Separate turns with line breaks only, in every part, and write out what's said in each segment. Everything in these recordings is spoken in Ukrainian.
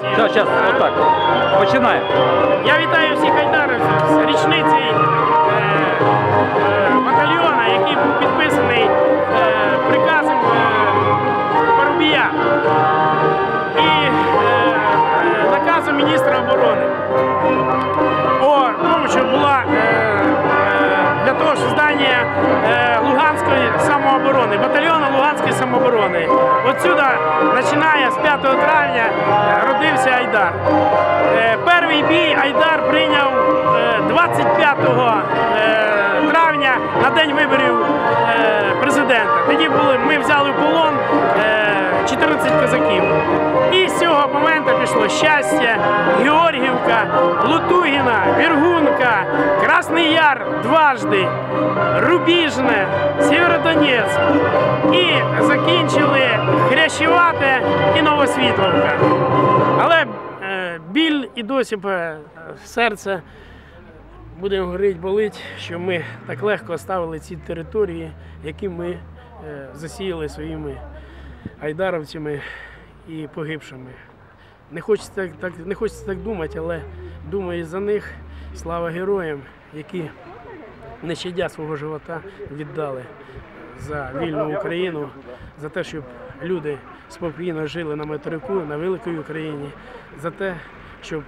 Зараз, зараз, отак. Починаємо.
Я вітаю всіх айдаровців з річниці е, е, батальйона, який був підписаний е, приказом е, Парубія і наказом міністра оборони. О тому, що була для того створення е, Луганської самооборони, батальйону Луганської самооборони. Отсюда, починає з 5 травня, бій Айдар прийняв е, 25 е, травня на день виборів е, президента. Тоді були, ми взяли в полон е, 14 козаків. І з цього моменту пішло щастя, Георгівка, Лутугіна, Віргунка, Красний Яр дважди, Рубіжне, Сєвєродонецьк. І закінчили Хрящівате і Новосвітловка. І досі е, серце будемо говорити, болить, що ми так легко оставили ці території, які ми е, засіяли своїми айдаровцями і погибшими. Не хочеться так, так, не хочеться так думати, але думаю за них. Слава героям, які не щадя свого живота віддали за вільну Україну, за те, щоб люди спокійно жили на материку, на великій Україні, за те, щоб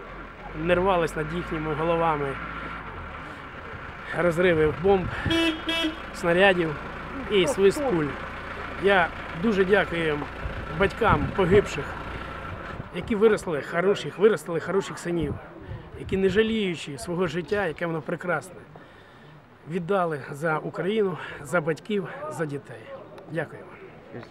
не рвались над їхніми головами розриви бомб, снарядів і свист куль. Я дуже дякую батькам погибших, які виросли хороших, виростили хороших синів, які не жаліючи свого життя, яке воно прекрасне, віддали за Україну, за батьків, за дітей. Дякую вам.